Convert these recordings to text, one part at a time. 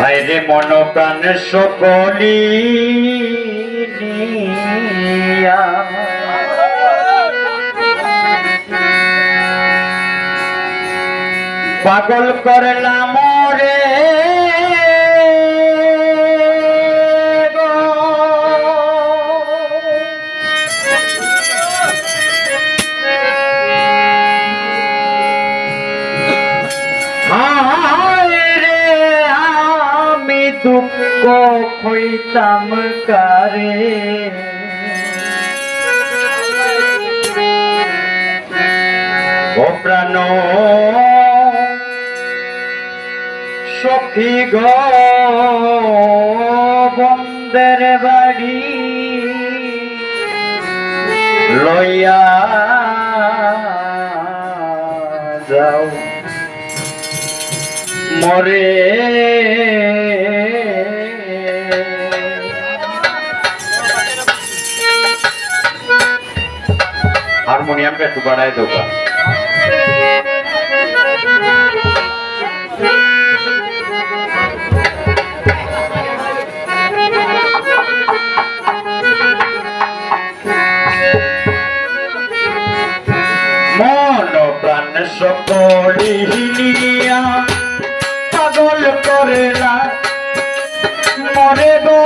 হায়রে মন প্রাণ সকলি। পাগল করলাম হইতাম কারে ও প্রাণ সখী গ বন্দের বাড়ি লইয়া যাও মরে হারমোনিয়ামটা একটু বাড়ায় দেবো সকলি হিলিয়া পাগল করে না মরে গো।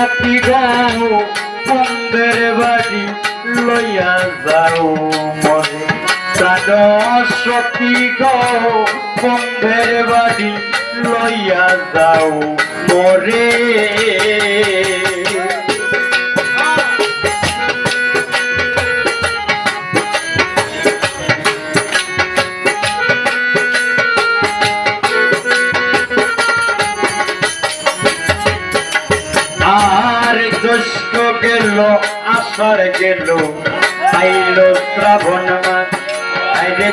সতী গাও বন্ধের বাড়ি লইয়া যাও মনে। সতী গাও বন্ধের বাড়ি লইয়া যাও মরে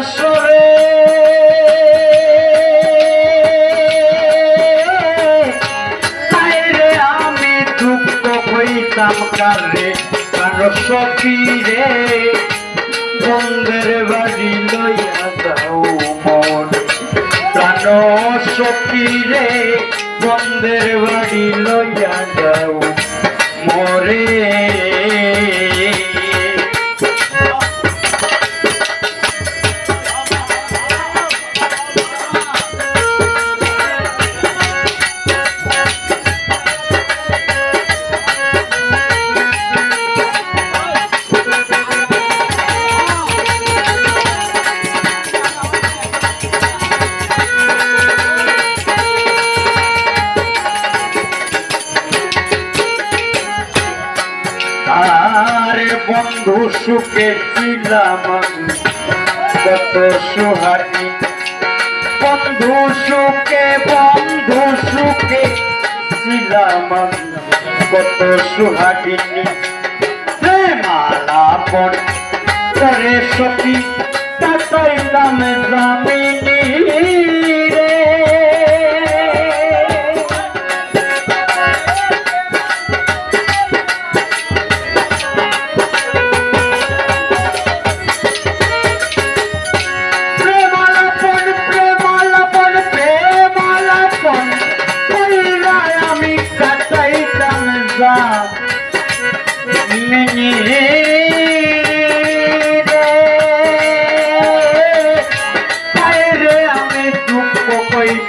রাসরে হায়রে আমি দুঃখ হইতাম কারে, কারও সখী রে বন্ধের বাড়ি লইয়া যাও মন। প্রাণ সখী রে বন্ধের বাড়ি লইয়া যাও মরে। সুখে ছিলাম কত সুহানি বন্ধু সুখে বন্ধু সুখে ছিলাম কত সুহাগিনী প্রেমালাপন করে সতী তাকাইলাম জামিনী রে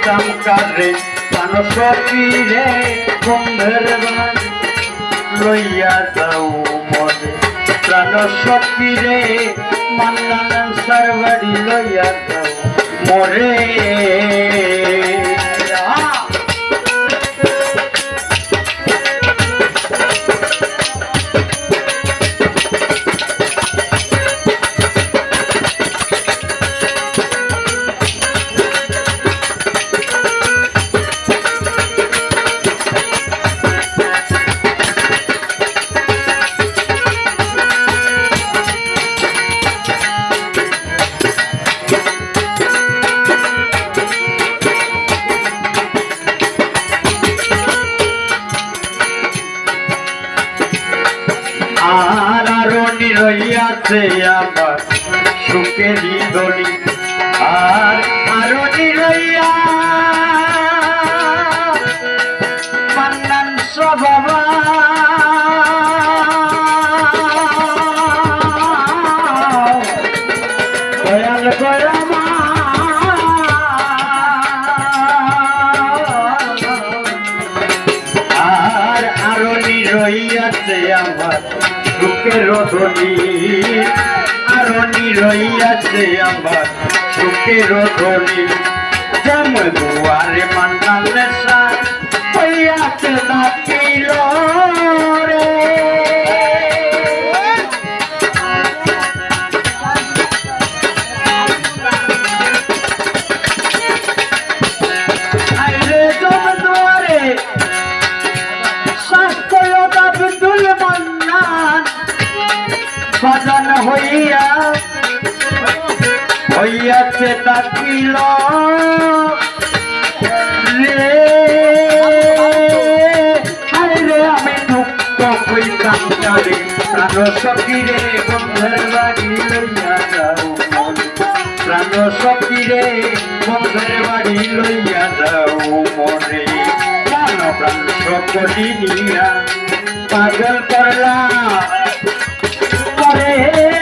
রে প্রাণ সখী রে বন্ধের বাড়ি লইয়া যাও মরে প্রাণ সখী রে মান্নান সরবাড়ি লইয়া যাও মরে নিরইয়াছে আমার সুখেরই দলি আর আরও নিরইয়া মান্নান সবাবা দয়াল গরমা আর আরও নিরইয়াছে আমার সুখের ধনি আরও নিরইয়াছে আমার সুখের ধনি যেম দুয়ারে মান্নাল নেশা হইয়াছে না পিল বাজান হইয়া, হইয়াছে তাকিল রে আরে আমি দুঃখ কইতাম জানে, প্রাণ সকিরে বন্ধের বাড়ি লইয়া যাও প্রাণ সকিরে বন্ধের বাড়ি লইয়া যাও মরে প্রাণ প্রাণ সকলি নিয়া, পাগল করলা। করে